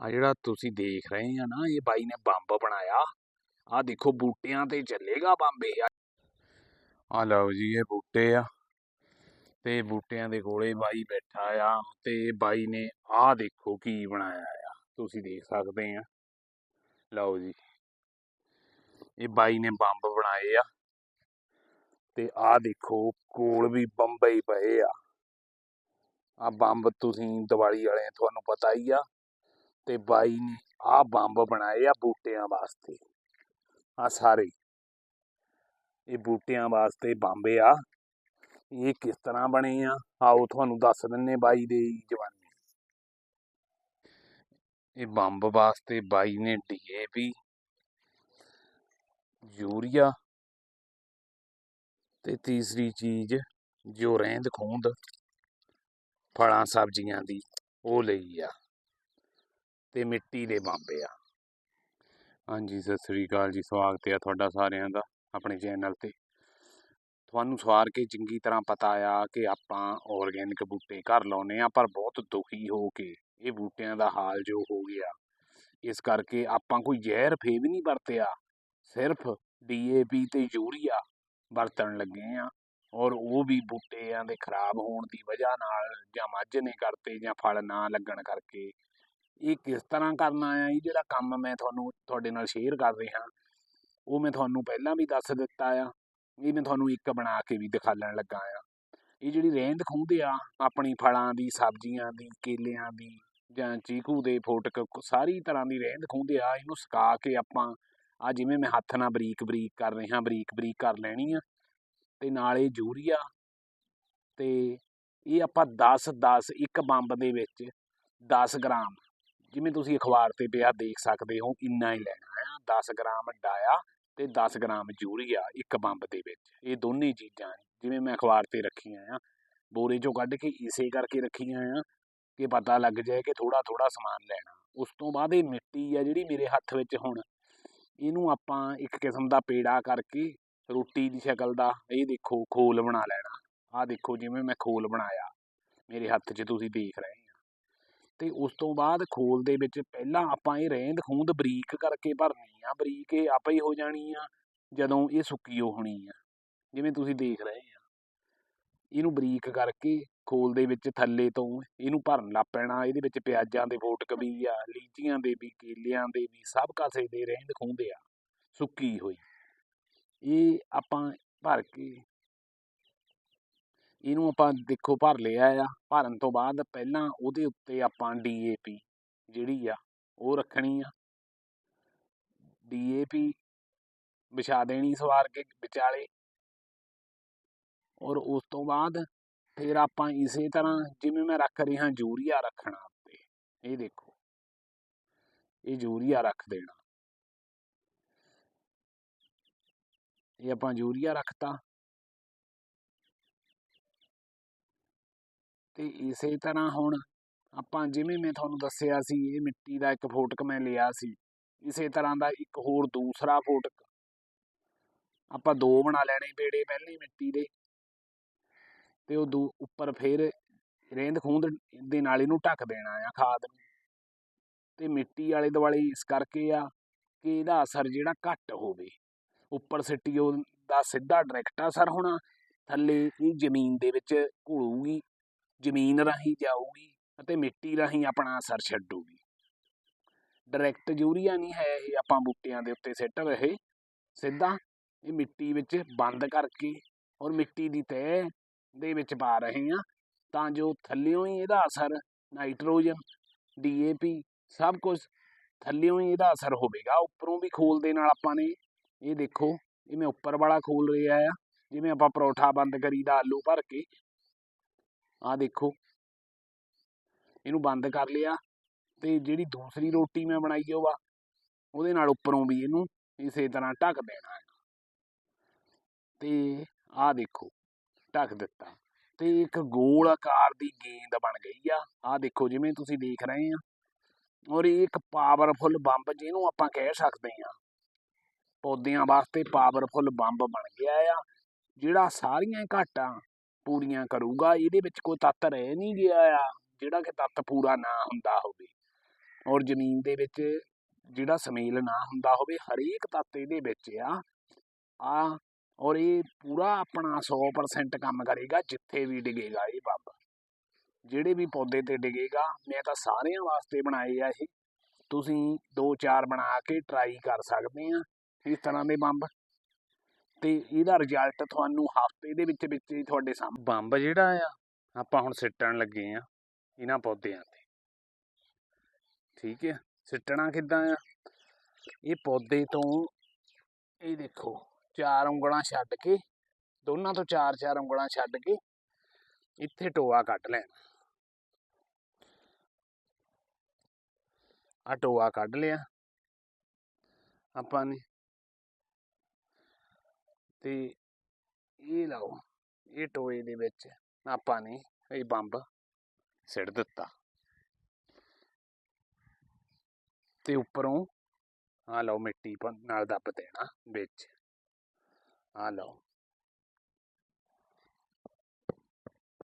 ਆ ਜਿਹੜਾ ਤੁਸੀਂ ਦੇਖ ਰਹੇ ਆ ਨਾ, ਇਹ ਬਾਈ ਨੇ ਬੰਬ ਬਣਾਇਆ। ਆ ਦੇਖੋ ਬੂਟਿਆਂ ਤੇ ਚੱਲੇਗਾ ਬੰਬ ਇਹ। ਆ ਲਓ ਜੀ, ਇਹ ਬੂਟੇ ਆ। ਤੇ ਬੂਟਿਆਂ ਦੇ ਕੋਲੇ ਬਾਈ ਬੈਠਾ ਆ ਤੇ ਬਾਈ ਨੇ ਆ ਦੇਖੋ ਕੀ ਬਣਾਇਆ ਆ। ਤੁਸੀਂ ਦੇਖ ਸਕਦੇ ਆ। ਲਓ ਜੀ। ਇਹ ਬਾਈ ਨੇ ਬੰਬ ਬਣਾਏ ਆ। ਤੇ ਆ ਦੇਖੋ ਕੋਲ ਵੀ ਬੰਬਈ ਪਏ ਆ। ਆ ਬੰਬ ਤੁਸੀਂ ਦੀਵਾਲੀ ਵਾਲੇ ਤੁਹਾਨੂੰ ਪਤਾ ਹੀ ਆ। ਤੇ ਬਾਈ ਨੇ ਆ ਬੰਬ ਬਣਾਏ ਆ ਬੂਟਿਆਂ ਵਾਸਤੇ। ਆ ਸਾਰੇ। ਇਹ ਬੂਟਿਆਂ ਵਾਸਤੇ ਬੰਬ ਆ। ਇਹ ਕਿਸ ਤਰ੍ਹਾਂ ਬਣੇ ਆ? ਆਓ ਤੁਹਾਨੂੰ ਦੱਸ ਦਿੰਨੇ ਬਾਈ ਦੇ ਜਵਾਨੀ। ਇਹ ਬੰਬ ਵਾਸਤੇ ਬਾਈ ਨੇ ਡੀਏਪੀ ਯੂਰੀਆ ਤੇ ਤੀਸਰੀ ਚੀਜ਼ ਜੋ ਰਹਿੰਦ ਖੂੰਦ ਫਲਾਂ ਸਬਜ਼ੀਆਂ ਦੀ, ਉਹ ਲਈ ਆ। ਤੇ ਮਿੱਟੀ ਦੇ ਬਾਂਬੇ ਆ। ਹਾਂਜੀ, ਸਤਿ ਸ੍ਰੀ ਅਕਾਲ ਜੀ, ਸਵਾਗਤ ਹੈ ਤੁਹਾਡਾ ਸਾਰਿਆਂ ਦਾ ਆਪਣੇ ਚੈਨਲ ਤੇ। ਤੁਹਾਨੂੰ ਸਵਾਰ ਕੇ ਚੰਗੀ ਤਰ੍ਹਾਂ ਪਤਾ ਆ ਕਿ ਆਪਾਂ ਆਰਗੈਨਿਕ ਬੂਟੇ ਘਰ ਲਾਉਨੇ ਆ ਪਰ ਬਹੁਤ ਦੁਖੀ ਹੋ ਕੇ ਇਹ ਬੂਟਿਆਂ ਦਾ ਹਾਲ ਜੋ ਹੋ ਗਿਆ, ਇਸ ਕਰਕੇ ਆਪਾਂ ਕੋਈ ਜ਼ਹਿਰ ਫੇਵ ਨਹੀਂ ਵਰਤਿਆ। ਸਿਰਫ ਡੀਏਪੀ ਤੇ ਯੂਰੀਆ ਵਰਤਣ ਲੱਗੇ ਆ ਔਰ ਉਹ ਵੀ ਬੂਟਿਆਂ ਦੇ ਖਰਾਬ ਹੋਣ ਦੀ ਵਜ੍ਹਾ ਨਾਲ ਜਾਂ ਮੱਝ ਨੇ ਕਰਤੇ ਜਾਂ ਫਲ ਨਾ ਲੱਗਣ ਕਰਕੇ ਇਹ ਕਿਸ ਤਰ੍ਹਾਂ ਕਰਨਾ ਆ, ਇਹ ਜਿਹੜਾ ਕੰਮ ਮੈਂ ਤੁਹਾਨੂੰ ਤੁਹਾਡੇ ਨਾਲ ਸ਼ੇਅਰ ਕਰ ਰਿਹਾ ਉਹ ਮੈਂ ਤੁਹਾਨੂੰ ਪਹਿਲਾਂ ਵੀ ਦੱਸ ਦਿੱਤਾ ਆ, ਇਹ ਮੈਂ ਤੁਹਾਨੂੰ ਇੱਕ ਬਣਾ ਕੇ ਵੀ ਦਿਖਾਲਣ ਲੱਗਾ ਆ। ਇਹ ਜਿਹੜੀ ਰਹਿੰਦ ਖੂੰਹਦ ਆ, ਆਪਣੀ ਫਲਾਂ ਦੀ, ਸਬਜ਼ੀਆਂ ਦੀ, ਕੇਲਿਆਂ ਦੀ ਜਾਂ ਚੀਕੂ ਦੇ ਫੋਟਕ ਸਾਰੀ ਤਰ੍ਹਾਂ ਦੀ ਰਹਿੰਦ ਖੂੰਹਦ ਆ, ਇਹਨੂੰ ਸੁਕਾ ਕੇ ਆਪਾਂ ਆ ਜਿਵੇਂ ਮੈਂ ਹੱਥ ਨਾਲ ਬਰੀਕ ਬਰੀਕ ਕਰ ਰਿਹਾ ਬਰੀਕ ਬਰੀਕ ਕਰ ਲੈਣੀ ਆ, ਤੇ ਨਾਲੇ ਯੂਰੀਆ ਤੇ ਇਹ ਆਪਾਂ 10 10 ਇੱਕ ਬੰਬ ਦੇ ਵਿੱਚ 10 ਗ੍ਰਾਮ ਜਿਵੇਂ ਤੁਸੀਂ ਅਖਬਾਰ ਤੇ ਪਿਆ ਦੇਖ ਸਕਦੇ ਹੋ, ਇੰਨਾ ਹੀ ਲੈਣਾ ਆ 10 ਗ੍ਰਾਮ ਡਾਇਆ ਤੇ 10 ਗ੍ਰਾਮ ਯੂਰੀਆ ਇੱਕ ਬੰਬ ਦੇ ਵਿੱਚ। ਇਹ ਦੋਨੇ ਚੀਜ਼ਾਂ ਜਿਵੇਂ ਮੈਂ ਅਖਬਾਰ ਤੇ ਰੱਖੀਆਂ ਆ, ਬੋਰੇ ਚੋਂ ਕੱਢ ਕੇ ਇਸੇ ਕਰਕੇ ਰੱਖੀਆਂ ਆ ਕਿ ਪਤਾ ਲੱਗ ਜਾਏ ਕਿ ਥੋੜਾ ਥੋੜਾ ਸਮਾਨ ਲੈਣਾ। ਉਸ ਤੋਂ ਬਾਅਦ ਇਹ ਮਿੱਟੀ ਆ ਜਿਹੜੀ ਮੇਰੇ ਹੱਥ ਵਿੱਚ ਹੁਣ, ਇਹਨੂੰ ਆਪਾਂ ਇੱਕ ਕਿਸਮ ਦਾ ਪੇੜਾ ਕਰਕੇ ਰੋਟੀ ਦੀ ਸ਼ਕਲ ਦਾ, ਇਹ ਦੇਖੋ ਖੋਲ ਬਣਾ ਲੈਣਾ। ਆਹ ਦੇਖੋ ਜਿਵੇਂ ਮੈਂ ਖੋਲ ਬਣਾਇਆ, ਮੇਰੇ ਹੱਥ 'ਚ ਤੁਸੀਂ ਦੇਖ ਰਹੇ ਅਤੇ ਉਸ ਤੋਂ ਬਾਅਦ ਖੋਲ ਦੇ ਵਿੱਚ ਪਹਿਲਾਂ ਆਪਾਂ ਇਹ ਰਹਿੰਦ ਖੂੰਦ ਬਰੀਕ ਕਰਕੇ ਭਰਨੀ ਆ, ਬਰੀਕ ਇਹ ਆਪੇ ਹੀ ਹੋ ਜਾਣੀ ਆ, ਜਦੋਂ ਇਹ ਸੁੱਕੀ ਹੋਣੀ ਆ। ਜਿਵੇਂ ਤੁਸੀਂ ਦੇਖ ਰਹੇ ਆ। ਇਹਨੂੰ ਬਰੀਕ ਕਰਕੇ ਖੋਲ ਦੇ ਵਿੱਚ ਥੱਲੇ ਤੋਂ ਇਹਨੂੰ ਭਰਨ ਲੱਗ ਪੈਣਾ, ਇਹਦੇ ਵਿੱਚ ਪਿਆਜ਼ਾਂ ਦੇ ਫੋਟਕ ਵੀ ਆ, ਲੀਚੀਆਂ ਦੇ ਵੀ, ਕੇਲਿਆਂ ਦੇ ਵੀ, ਸਭ ਕਾਸੇ ਦੇ ਰਹਿੰਦ ਖੂੰਦ ਆ, ਸੁੱਕੀ ਹੋਈ। ਇਹ ਆਪਾਂ ਭਰ ਕੇ ਇਹਨੂੰ ਆਪਾਂ ਦੇਖੋ ਭਰ ਲਿਆ ਆ, ਭਰਨ ਤੋਂ ਬਾਅਦ ਪਹਿਲਾਂ ਉਹਦੇ ਉੱਤੇ ਆਪਾਂ ਡੀਏਪੀ ਜਿਹੜੀ ਆ, ਉਹ ਰੱਖਣੀ ਆ। ਡੀਏਪੀ ਵਿਛਾ ਦੇਣੀ ਸਵਾਰ ਕੇ ਵਿਚਾਲੇ। ਔਰ ਉਸ ਤੋਂ ਬਾਅਦ ਫਿਰ ਆਪਾਂ ਇਸੇ ਤਰ੍ਹਾਂ ਜਿਵੇਂ ਮੈਂ ਰੱਖ ਰਿਹਾ ਯੂਰੀਆ ਰੱਖਣਾ ਉੱਤੇ, ਇਹ ਦੇਖੋ। ਇਹ ਯੂਰੀਆ ਰੱਖ ਦੇਣਾ। ਇਹ ਆਪਾਂ ਯੂਰੀਆ ਰੱਖਤਾ। ਤੇ ਇਸੇ ਤਰ੍ਹਾਂ ਹੁਣ ਆਪਾਂ ਜਿਵੇਂ ਮੈਂ ਤੁਹਾਨੂੰ ਦੱਸਿਆ ਸੀ, ਇਹ ਮਿੱਟੀ ਦਾ ਇੱਕ ਫੋਟਕ ਮੈਂ ਲਿਆ ਸੀ, ਇਸੇ ਤਰ੍ਹਾਂ ਦਾ ਇੱਕ ਹੋਰ ਦੂਸਰਾ ਫੋਟਕ ਆਪਾਂ ਦੋ ਬਣਾ ਲੈਣੇ ਬੇੜੇ ਪਹਿਲੇ ਮਿੱਟੀ ਦੇ ਤੇ ਉਹ ਦੂ, ਉੱਪਰ ਫਿਰ ਰਹਿੰਦ ਖੂੰਦ ਦੇ ਨਾਲ ਇਹਨੂੰ ਢੱਕ ਦੇਣਾ ਆ ਖਾਦ ਨੂੰ। ਤੇ ਮਿੱਟੀ ਵਾਲੇ ਦੁਆਲੇ ਇਸ ਕਰਕੇ ਆ ਕਿ ਇਹਦਾ ਅਸਰ ਜਿਹੜਾ ਘੱਟ ਹੋਵੇ। ਉੱਪਰ ਸਿੱਟੀ ਸਿੱਟੀਓ ਦਾ ਸਿੱਧਾ ਡਾਇਰੈਕਟ ਅਸਰ ਹੋਣਾ, ਥੱਲੇ ਇਹ ਜ਼ਮੀਨ ਦੇ ਵਿੱਚ ਘੁਲੂਗੀ। ਜ਼ਮੀਨ ਰਾਹੀਂ ਜਾਊਗੀ ਅਤੇ ਮਿੱਟੀ ਰਾਹੀਂ ਆਪਣਾ ਅਸਰ ਛੱਡੂਗੀ। ਡਾਇਰੈਕਟ ਯੂਰੀਆ ਨਹੀਂ ਹੈ ਇਹ ਆਪਾਂ ਬੂਟਿਆਂ ਦੇ ਉੱਤੇ ਸਿੱਟ ਰਹੇ। ਸਿੱਧਾ ਇਹ ਮਿੱਟੀ ਵਿੱਚ ਬੰਦ ਕਰਕੇ ਔਰ ਮਿੱਟੀ ਦੀ ਤਹਿ ਦੇ ਵਿੱਚ ਪਾ ਰਹੇ ਹਾਂ ਤਾਂ ਜੋ ਥੱਲਿਓਂ ਹੀ ਇਹਦਾ ਅਸਰ ਨਾਈਟ੍ਰੋਜਨ ਡੀਏਪੀ ਸਭ ਕੁਝ ਥੱਲਿਓਂ ਹੀ ਇਹਦਾ ਅਸਰ ਹੋਵੇਗਾ। ਉੱਪਰੋਂ ਵੀ ਖੋਲ ਦੇ ਨਾਲ ਆਪਾਂ ਨੇ ਇਹ ਦੇਖੋ, ਇਹ ਮੈਂ ਉੱਪਰ ਵਾਲਾ ਖੋਲ ਰਿਹਾ ਆ। ਜਿਵੇਂ ਆਪਾਂ ਪਰੌਠਾ ਬੰਦ ਕਰੀਦਾ ਆਲੂ ਭਰ ਕੇ ਆਹ ਦੇਖੋ। ਇਹਨੂੰ ਬੰਦ ਕਰ ਲਿਆ ਤੇ ਜਿਹੜੀ ਦੂਸਰੀ ਰੋਟੀ ਮੈਂ ਬਣਾਈ ਉਹ ਵਾ ਉਹਦੇ ਨਾਲ ਉੱਪਰੋਂ ਵੀ ਇਹਨੂੰ ਇਸੇ ਤਰ੍ਹਾਂ ਢੱਕ ਦੇਣਾ ਹੈ ਤੇ ਆਹ ਦੇਖੋ, ਢੱਕ ਦਿੱਤਾ। ਤੇ ਇੱਕ ਗੋਲ ਆਕਾਰ ਦੀ ਗੇਂਦ ਬਣ ਗਈ ਆ। ਆਹ ਦੇਖੋ ਜਿਵੇਂ ਤੁਸੀਂ ਦੇਖ ਰਹੇ ਆ। ਔਰ ਇਹ ਇੱਕ ਪਾਵਰਫੁੱਲ ਬੰਬ ਜਿਹਨੂੰ ਆਪਾਂ ਕਹਿ ਸਕਦੇ ਆ। ਪੌਦਿਆਂ ਵਾਸਤੇ ਪਾਵਰਫੁੱਲ ਬੰਬ ਬਣ ਗਿਆ ਆ, ਜਿਹੜਾ ਸਾਰੀਆਂ ਘਾਟਾਂ ਪੂਰੀਆਂ ਕਰੂਗਾ, ਇਹਦੇ ਵਿੱਚ ਕੋਈ ਤੱਤ ਰਹਿ ਨਹੀਂ ਗਿਆ ਆ, ਜਿਹੜਾ ਕਿ ਤੱਤ ਪੂਰਾ ਨਾ ਹੁੰਦਾ ਹੋਵੇ। ਔਰ ਜ਼ਮੀਨ ਦੇ ਵਿੱਚ ਜਿਹੜਾ ਸਮੇਲ ਨਾ ਹੁੰਦਾ ਹੋਵੇ, ਹਰੇਕ ਤੱਤ ਇਹਦੇ ਵਿੱਚ ਆ। ਆ, ਔਰ ਇਹ ਪੂਰਾ ਆਪਣਾ 100% ਕੰਮ ਕਰੇਗਾ, ਜਿੱਥੇ ਵੀ ਡਿਗੇਗਾ ਇਹ ਬੰਬ। ਜਿਹੜੇ ਵੀ ਪੌਦੇ ਤੇ ਡਿਗੇਗਾ, ਮੈਂ ਤਾਂ ਸਾਰਿਆਂ ਵਾਸਤੇ ਬਣਾਏ ਆ ਇਹ। ਤੁਸੀਂ ਦੋ ਚਾਰ ਬਣਾ ਕੇ ਟਰਾਈ ਕਰ ਸਕਦੇ ਆ, ਇਸ ਤਰ੍ਹਾਂ ਦੇ ਬੰਬ। ਤੇ ਇਹਦਾ ਰਿਜ਼ਲਟ ਤੁਹਾਨੂੰ ਹਫ਼ਤੇ ਦੇ ਵਿੱਚ ਵਿੱਚ ਹੀ ਤੁਹਾਡੇ ਸਾਹਮਣੇ ਬੰਬ ਜਿਹੜਾ ਆ, ਆਪਾਂ ਹੁਣ ਸਿੱਟਣ ਲੱਗੇ ਆ ਇਹਨਾਂ ਪੌਦਿਆਂ ਤੇ। ਠੀਕ ਹੈ, ਸਿੱਟਣਾ ਕਿੱਦਾਂ ਆ? ਇਹ ਪੌਦੇ ਤੋਂ ਇਹ ਦੇਖੋ, ਚਾਰ ਉਂਗਲਾਂ ਛੱਡ ਕੇ, ਦੋਨਾਂ ਤੋਂ ਚਾਰ ਚਾਰ ਉਂਗਲਾਂ ਛੱਡ ਕੇ ਇੱਥੇ ਟੋਆ ਕੱਢ ਲੈਣਾ। ਆ ਟੋਆ ਕੱਢ ਲਿਆ। ਆਪਾਂ ਨੇ ਤੇ ਇਹ ਲਓ, ਇਹ ਟੋਏ ਦੇ ਵਿੱਚ ਆਪਾਂ ਨੇ ਇਹ ਬੰਬ ਸਿੱਟ ਦਿੱਤਾ। ਤੇ ਉੱਪਰੋਂ ਆ ਲਓ ਮਿੱਟੀ ਨਾਲ ਦੱਬ ਦੇਣਾ ਵਿੱਚ। ਆ ਲਓ।